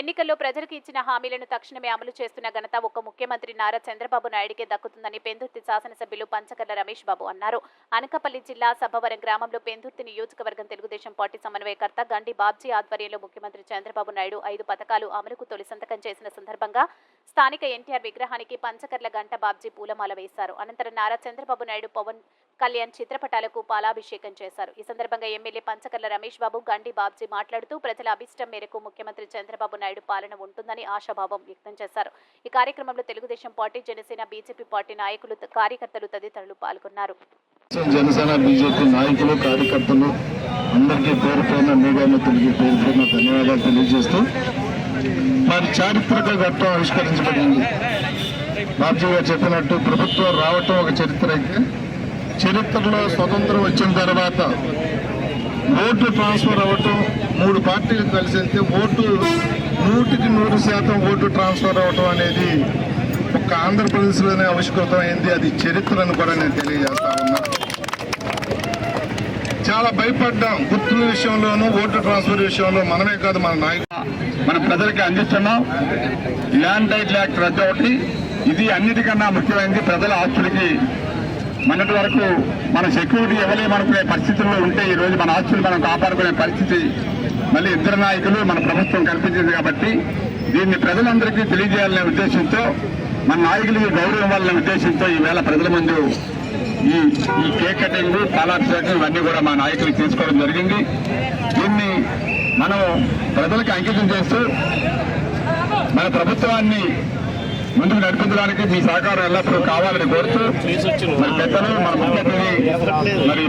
ఎన్నికల్లో ప్రజలకు ఇచ్చిన హామీలను తక్షణమే అమలు చేస్తున్న ఘనత ఒక్క ముఖ్యమంత్రి నారా చంద్రబాబు నాయుడికే దక్కుతుందని పెందుర్తి శాసనసభ్యులు పంచకర్ల రమేష్ బాబు అన్నారు. అనకపల్లి జిల్లా సభవరం గ్రామంలో పెందుర్తి నియోజకవర్గం తెలుగుదేశం పార్టీ సమన్వయకర్త గండి బాబ్జీ ఆధ్వర్యంలో ముఖ్యమంత్రి చంద్రబాబు నాయుడు ఐదు పథకాలు అమలుకు తొలి సంతకం చేసిన సందర్భంగా స్థానిక ఎన్టీఆర్ విగ్రహానికి పంచకర్ల గంట బాబ్జీ పూలమాల వేశారు. అనంతరం నారా చంద్రబాబు నాయుడు పవన్ కళ్యాణ్ చిత్రపటాలకు పాలాభిషేకం చేశారు. ఈ సందర్భంగా ఎమ్మెల్యే పంచకర్ల రమేష్ బాబు గండి బాబ్జీ మాట్లాడుతూ ప్రజల అభిష్టం మేరకు ముఖ్యమంత్రి చంద్రబాబు నాయుడు పాలన ఉంటుందని ఆశాభావం వ్యక్తం చేశారు. ఈ కార్యక్రమంలో Telugu Desam party Janasena BJP party నాయకులు కార్యకర్తలు తదితరులు పాల్గొన్నారు. జనసేన బీజేపీ నాయకులు కార్యకర్తలు అందరికీ పేరు పైన మీడియా మిత్రులకి పేరు పైన ధన్యవాదాలు తెలియజేస్తూ మరి చారిత్రక ఘట్టం ఆవిష్కరించబడింది. బాబ్జీ గారు చెప్పినట్టు ప్రభుత్వం రావటం ఒక చరిత్ర అయితే. చరిత్రలో స్వతంత్రం వచ్చిన తర్వాత ఓటు ట్రాన్స్ఫర్ అవ్వటం మూడు పార్టీలు కలిసి వెళ్తే ఓటు నూటికి నూరు శాతం ఓటు ట్రాన్స్ఫర్ అవ్వటం అనేది ఒక ఆంధ్రప్రదేశ్లోనే ఆవిష్కృతమైంది. అది అది చరిత్రను కూడా నేను తెలియజేస్తా ఉన్నా. చాలా భయపడ్డాం. గుర్తుల విషయంలోనూ ఓటు ట్రాన్స్ఫర్ విషయంలో మనమే కాదు మన నాయకులు. మన ప్రజలకి అందిస్తున్నాం. ల్యాండ్ టైటిల్ యాక్ట్ రద్దు ఒకటి ఇది అన్నిటికన్నా ముఖ్యమైనది. ప్రజల ఆస్తులకి మొన్నటి వరకు మన సెక్యూరిటీ ఇవ్వలేమనుకునే పరిస్థితుల్లో ఉంటే ఈ రోజు మన ఆస్తులు మనం కాపాడుకునే పరిస్థితి మళ్ళీ ఇద్దరు నాయకులు మన ప్రభుత్వం కల్పించింది కాబట్టి దీన్ని ప్రజలందరికీ తెలియజేయాలనే ఉద్దేశంతో మన నాయకులకి గౌరవం ఇవ్వాలనే ఉద్దేశంతో ఈవేళ ప్రజల ముందు ఈ ఈ కేక్ కటింగ్ పాలాభిషేకం ఇవన్నీ కూడా మా నాయకులు తీసుకోవడం జరిగింది. దీన్ని మనం ప్రజలకు అంకితం చేస్తూ మన ప్రభుత్వాన్ని ముందుకు నడిపించడానికి మీ సహకారం ఎల్లప్పుడూ కావాలని కోరుతూ మరి పెద్దలు మన ముఖ్య అతిథి మరి